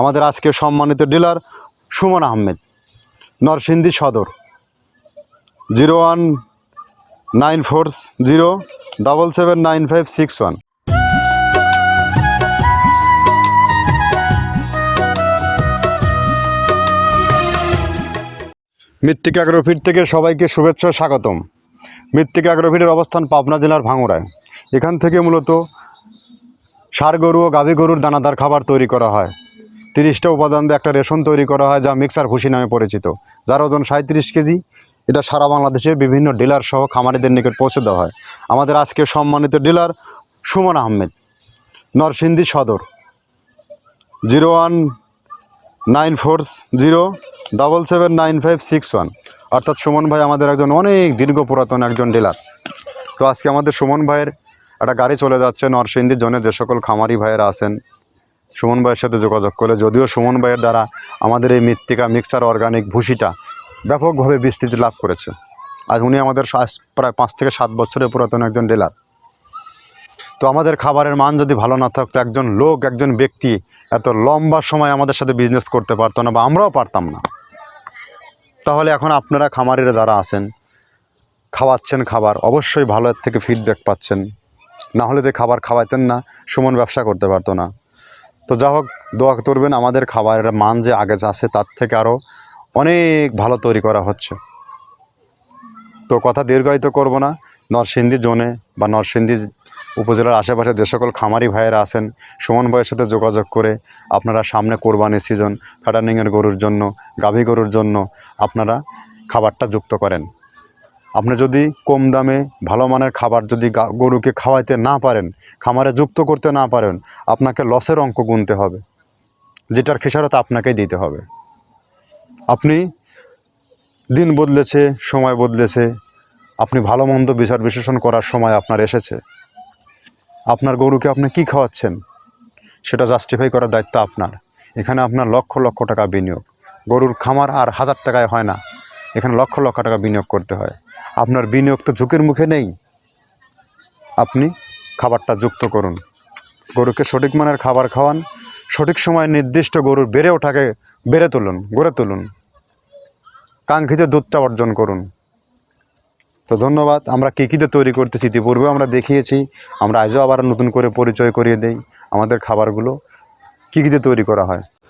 আমাদের আজকে সম্মানিত dealer Suman Ahmed, Narsingdi Sadar. Zero one nine four zero double seven nine five six one. Mrittika Agrofit থেকে সবাইকে শুভেচ্ছা, স্বাগতম। মৃত্তিকা অ্যাগ্রোফিটের অবস্থান পাবনা জেলার ভাঙড়ায়। এখান থেকে মূলত ষাঁড় গরু ও গাভী গরুর দানাদার খাবার তৈরি করা হয়। তিরিশটা উপাদান দিয়ে একটা রেশন তৈরি করা হয় যা মিক্সার ভুসি নামে পরিচিত, যার ওজন সাঁত্রিশ কেজি। এটা সারা বাংলাদেশে বিভিন্ন ডিলার সহ খামারিদের নিকট পৌঁছে দেওয়া হয়। আমাদের আজকে সম্মানিত dealer Suman Ahmed, Narsingdi Sadar. Zero one nine four zero double seven nine five six one. অর্থাৎ সুমন ভাই আমাদের একজন অনেক দীর্ঘ পুরাতন একজন ডিলার। তো আজকে আমাদের সুমন ভাইয়ের একটা গাড়ি চলে যাচ্ছে নরসিংদীর জন্য যে সকল খামারি ভাইয়েরা আছেন সুমন ভাইয়ের সাথে যোগাযোগ করলে, যদিও সুমন ভাইয়ের দ্বারা আমাদের এই মৃত্তিকা মিক্সচার অর্গানিক ভুসিটা ব্যাপকভাবে বিস্তৃতি লাভ করেছে। আজ উনি আমাদের প্রায় পাঁচ থেকে সাত বছরের পুরাতন একজন ডিলার। তো আমাদের খাবারের মান যদি ভালো না থাকতো, একজন লোক, একজন ব্যক্তি এত লম্বা সময় আমাদের সাথে বিজনেস করতে পারতো না বা আমরাও পারতাম না। তাহলে এখন আপনারা খামারিরা যারা আছেন, খাওয়াচ্ছেন খাবার, অবশ্যই ভালো থেকে ফিডব্যাক পাচ্ছেন। না হলে তো খাবার খাওয়াইতেন না, সুমন ব্যবসা করতে পারতো না। তো যা হোক, দোয়া করবেন, আমাদের খাবারের মান যে আগে আছে তার থেকে আরও অনেক ভালো তৈরি করা হচ্ছে। তো কথা দীর্ঘায়িত করব না। নরসিংদী জোনে বা নরসিংদী উপজেলার আশেপাশে যে সকল খামারি ভাইয়েরা আছেন, সুমন ভাইয়ের সাথে যোগাযোগ করে আপনারা সামনে কোরবানি সিজন ফ্যাটার্নিংয়ের গরুর জন্য, গাভী গরুর জন্য আপনারা খাবারটা যুক্ত করেন। আপনি যদি কম দামে ভালো মানের খাবার যদি গরুকে খাওয়াইতে না পারেন, খামারে যুক্ত করতে না পারেন, আপনাকে লসের অঙ্ক গুনতে হবে, যেটার খেসারত আপনাকেই দিতে হবে। আপনি দিন বদলেছে, সময় বদলেছে, আপনি ভালো মন্দ বিচার বিশ্লেষণ করার সময় আপনার এসেছে। আপনার গরুকে আপনি কি খাওয়াচ্ছেন? সেটা জাস্টিফাই করার দায়িত্ব আপনার। এখানে আপনার লক্ষ লক্ষ টাকা বিনিয়োগ। গরুর খামার আর হাজার টাকায় হয় না। এখানে লক্ষ লক্ষ টাকা বিনিয়োগ করতে হয়। আপনার বিনিয়োগ তো ঝুঁকির মুখে নেই। আপনি খাবারটা যুক্ত করুন। গরুকে সঠিক মানের খাবার খাওয়ান, সঠিক সময়ে নির্দিষ্ট গরুর বেড়ে ওঠাকে বেড়ে তুলুন, গড়ে তুলুন। কাঙ্ক্ষিত দুধটা অর্জন করুন। তো ধন্যবাদ, আমরা কী কীতে তৈরি করতেছি ইতিপূর্বে আমরা দেখিয়েছি। আমরা আজও আবার নতুন করে পরিচয় করিয়ে দেই আমাদের খাবারগুলো। কী কীতে তৈরি করা হয়?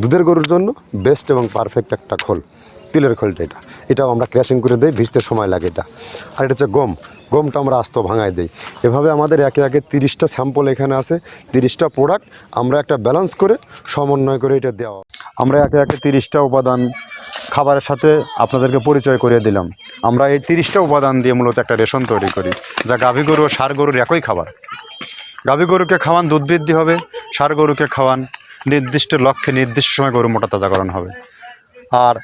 দুধের গরুর জন্য বেস্ট এবং পারফেক্ট একটা খোল, তিলের খোলটা এটা। এটাও আমরা ক্র্যাশিং করে দিই, ভিজতে সময় লাগে এটা। আর এটা হচ্ছে গম। গমটা আমরা আস্ত ভাঙায় দিই। এভাবে আমাদের একে একে তিরিশটা স্যাম্পল এখানে আছে, তিরিশটা প্রোডাক্ট আমরা একটা ব্যালেন্স করে সমন্বয় করে এটা দেওয়া। আমরা একে একে তিরিশটা উপাদান খাবারের সাথে আপনাদেরকে পরিচয় করিয়ে দিলাম। আমরা এই তিরিশটা উপাদান দিয়ে মূলত একটা রেশন তৈরি করি, যা গাভী গরু ও ষাঁড় গরুর একই খাবার। গাভী গরুকে খাওয়ান দুধ বৃদ্ধি হবে সার গরুকে খাওয়ান নির্দিষ্ট লক্ষ্যে নির্দিষ্ট সময় গরু মোটা তাজাকরণ হবে। আর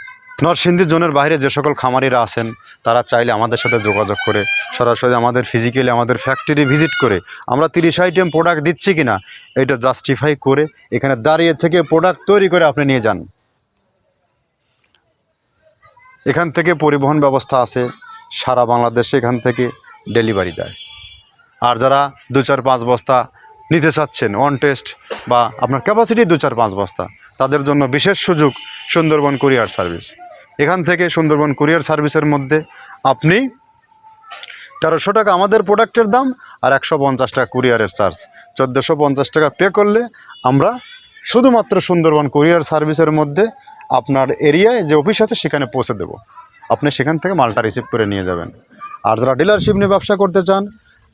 নরসিংদী জোনের বাইরে যে সকল খামারিরা আছেন, তারা চাইলে আমাদের সাথে যোগাযোগ করে, সরাসরি আমাদের ফিজিক্যালি আমাদের ফ্যাক্টরি ভিজিট করে, আমরা তিরিশ আইটেম প্রোডাক্ট দিচ্ছি কি না এটা জাস্টিফাই করে এখানে দাঁড়িয়ে থেকে প্রোডাক্ট তৈরি করে আপনি নিয়ে যান। এখান থেকে পরিবহন ব্যবস্থা আছে, সারা বাংলাদেশে এখান থেকে ডেলিভারি যায়। আর যারা দু চার পাঁচ বস্তা নিতে চাচ্ছেন অন টেস্ট বা আপনার ক্যাপাসিটি দু চার পাঁচ বস্তা, তাদের জন্য বিশেষ সুযোগ সুন্দরবন কুরিয়ার সার্ভিস এখান থেকে সুন্দরবন কুরিয়ার সার্ভিসের মধ্যে আপনি তেরোশো টাকা আমাদের প্রোডাক্টের দাম আর একশো পঞ্চাশ টাকা কুরিয়ারের চার্জ চোদ্দোশো পঞ্চাশ টাকা পে করলে আমরা শুধুমাত্র সুন্দরবন কুরিয়ার সার্ভিসের মধ্যে আপনার এরিয়ায় যে অফিস আছে সেখানে পৌঁছে দেব। আপনি সেখান থেকে মালটা রিসিভ করে নিয়ে যাবেন। আর যারা ডিলারশিপ নিয়ে ব্যবসা করতে চান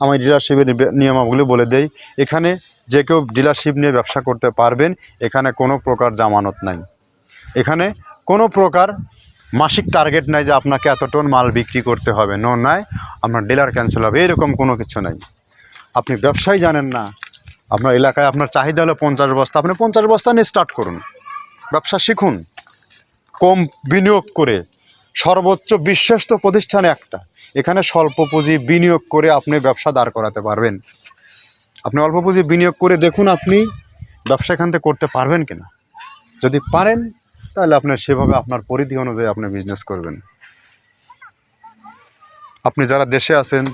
আমি ডিলারশিপের নিয়মাবলী বলে দেই। এখানে যে কেউ ডিলারশিপ নিয়ে ব্যবসা করতে পারবেন, এখানে কোনো প্রকার জামানত নাই। এখানে কোনো প্রকার মাসিক টার্গেট নাই যে আপনাকে এত টন মাল বিক্রি করতে হবে। নো নাই। আপনার ডিলার ক্যান্সেল হবে, এরকম কোনো কিছু নাই। আপনি ব্যবসায় জানেন না। আপনার এলাকায় আপনার চাহিদা হলো পঞ্চাশ বস্তা। আপনি পঞ্চাশ বস্তা নিয়ে স্টার্ট করুন। ব্যবসা শিখুন। কম বিনিয়োগ করে সর্বোচ্চ বিশ্বস্ত প্রতিষ্ঠানে একটা। এখানে স্বল্প পুঁজি বিনিয়োগ করে আপনি ব্যবসা দাঁড় করাতে পারবেন। আপনি অল্প পুঁজি বিনিয়োগ করে দেখুন আপনি ব্যবসা এখান থেকে করতে পারবেন কিনা। যদি পারেন, তাহলে আপনার সেভাবে আপনার পরিধি অনুযায়ী আপনি বিজনেস করবেন। আপনি যারা দেশে আছেন,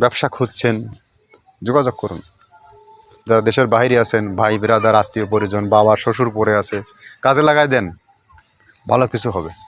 ব্যবসা খুঁজছেন, যোগাযোগ করুন। যারা দেশের বাইরে আছেন, ভাই বিরাদার আত্মীয়, পরিজন, বাবা, শ্বশুর পরে আছে, কাজে লাগাই দেন। ভালো কিছু হবে।